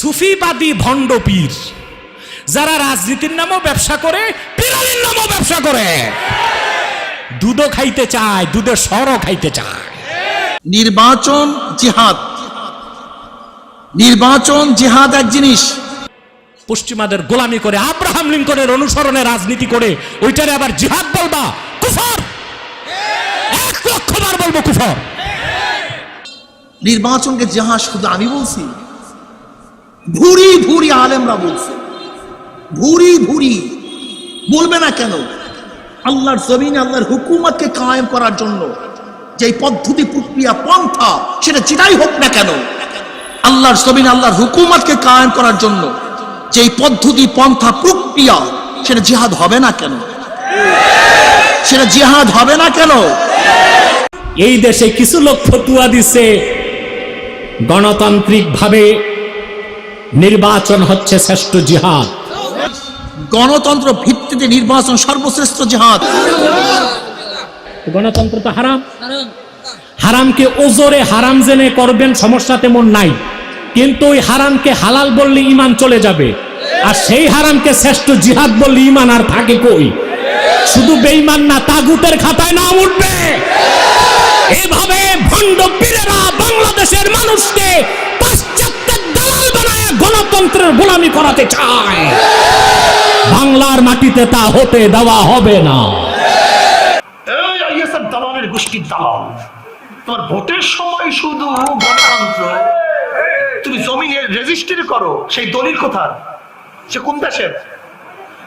সুফিবাদী ভণ্ড পীর যারা রাজনীতির নামও ব্যবসা করে পিরালির নামও ব্যবসা করে। দুধও খাইতে চায় দুধের সরও খাইতে চায়। নির্বাচন জিহাদ। নির্বাচন জিহাদ এক জিনিস। পশ্চিমাদের গোলামি করে আব্রাহাম লিঙ্কনের অনুসরণে রাজনীতি করে ওইটারে আবার জিহাদ বলবা? কুফর! এক লক্ষ বার বলব কুফর। নির্বাচনকে জিহাদ শুধু আমি বলছি। ভুরি ভুরি আলেমরা বলছে। ভুরি ভুরি। বলবে না কেন? আল্লাহর জমিনে আল্লাহর হুকুমতকে কায়েম করার জন্য যে পদ্ধতি, প্রক্রিয়া, পন্থা, সেটা যেটাই হোক না কেন, আল্লাহর জমিনে আল্লাহর হুকুমতকে কায়েম করার জন্য যে পদ্ধতি, পন্থা, প্রক্রিয়া, সেটা জিহাদ হবে না কেন? সেটা জিহাদ হবে না কেন? এই দেশে কিছু লোক ফতুয়া দিছে গণতান্ত্রিক ভাবে নির্বাচন হচ্ছে শ্রেষ্ঠ জিহাদ। গণতন্ত্র ভিত্তিতে নির্বাচন সর্বশ্রেষ্ঠ জিহাদ। গণতন্ত্র তো হারাম। হারামকে ওজোরে হারাম জেনে করবেন সমস্যা তেমন নাই। কিন্তু ওই হারামকে হালাল বললে ইমান চলে যাবে। আর সেই হারামকে শ্রেষ্ঠ জিহাদ বললে ইমান আর থাকে কই? শুধু বেইমান না তাগুতের খাতায় নাম উঠবে। এভাবে ভণ্ড পীরেরা বাংলাদেশের মানুষকে গণতন্ত্রের গোলামি করাতে চায়। বাংলার মাটিতে তা হতে দেওয়া হবে না। দালালের গোষ্ঠীর দালাল তোমার ভোটের সময় শুধু গণতন্ত্র। তুমি জমিনে রেজিস্ট্রি করো সেই দলিল কোথার? সে কোন দেশের?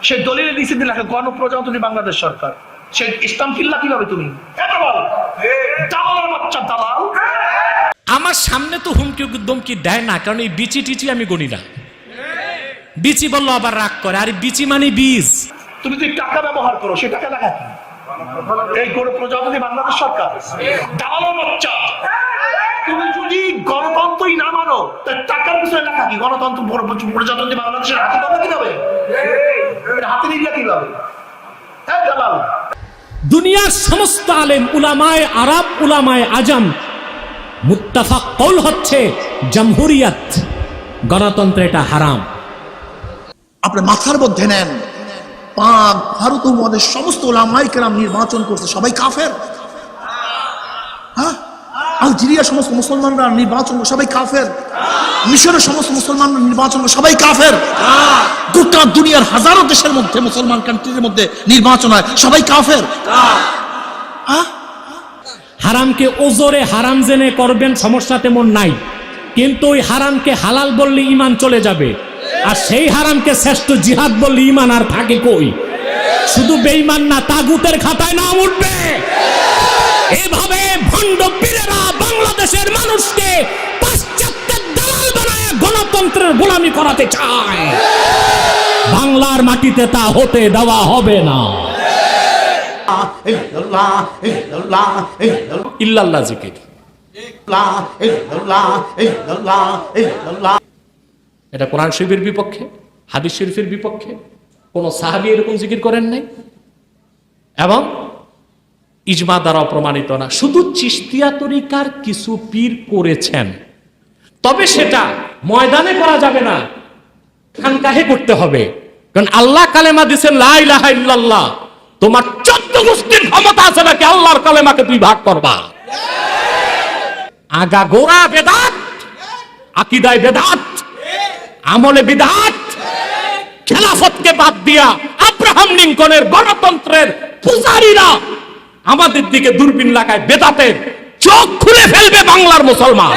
সেই দলিলে নিচে দিলে গণপ্রজাতন্ত্রী বাংলাদেশ সরকার। সেই ইসলাম কিল্লা কীভাবে তুমি? দালাল বাচ্চা দালাল। আমার সামনে তো হুমকি দমকি দেয় না? কারণ এই বিচি টিচি আমি গণি না। বিচি বলল আবার রাগ করে আর বিচি মানে বীজ। তুমি যদি টাকা ব্যবহার করো সে টাকা এই গণ প্রজাতন্ত্রী বাংলাদেশ সরকার? বাচ্চা। তুমি যদি গণতন্ত্রই না মানো টাকার পিছনে লেখা কি? গণতন্ত্র প্রজাতন্ত্রী বাংলাদেশের হাতে পাবে কীভাবে? হাতে নিলে কীভাবে? হ্যাঁ দালাল। দুনিয়ার সমস্ত আলেম উলামায় আরব উলামায় আজম মুত্তাফাক কৌল হচ্ছে জমহুরিয়াত। গণতন্ত্র এটা হারাম। আপনার মাথার মধ্যে নেন। পাক ভারত সমস্ত ওলামাই কেরাম নির্বাচন করছে, সবাই কাফের? হ্যাঁ? আলজেরিয়া সমস্ত মুসলমানরা নির্বাচন সবাই কাফের? মিশরের সমস্ত মুসলমানরা নির্বাচন সবাই কাফের? গোটা দুনিয়ার হাজারো দেশের মধ্যে, মুসলমান কান্ট্রির মধ্যে নির্বাচন হয়, সবাই কাফের? হ্যাঁ? হারামকে ওজোরে হারাম জেনে করবেন সমস্যা তেমন নাই। কিন্তু ওই হারামকে হালাল বললে ইমান চলে যাবে। আর সেই হারামকে শ্রেষ্ঠ জিহাদ বললে ইমান আর থাকে কই? শুধু বেইমান না তাগুতের খাতায় নাম উঠবে। এভাবে ভণ্ড পীরেরা বাংলাদেশের মানুষকে পাশ্চাত্যের দালাল বানায় গণতন্ত্রের গোলামি করাতে চায়। বাংলার মাটিতে তা হতে দেওয়া হবে না। ইল্লাল্লাহ জিকির। এটা কোরআন শরীফের বিপক্ষে, হাদিস শরীফের বিপক্ষে, কোনো সাহাবি এরকম জিকির করেন নাই? এবং ইজমা দ্বারা প্রমাণিত না। শুধু চিস্তিয়া তরিকার কিছু পীর করেছেন। তবে সেটা ময়দানে করা যাবে না, খানকাহে করতে হবে। কারণ আল্লাহ কালেমা দিছেন লা ইলাহা ইল্লাল্লাহ। তোমার চোদ্দ গোষ্ঠীর ক্ষমতা আছে নাকি আল্লাহর কালেমাকে তুই ভাগ করবা? আগা গোড়া বেদাত, আকিদায় বেদাত আমলে বিদাত। খেলাফতকে বাদ দিয়া আব্রাহাম লিঙ্কনের গণতন্ত্রের পূজারীরা আমাদের দিকে দূরবীন লাগায় বেদাতের চোখ খুলে ফেলবে বাংলার মুসলমান।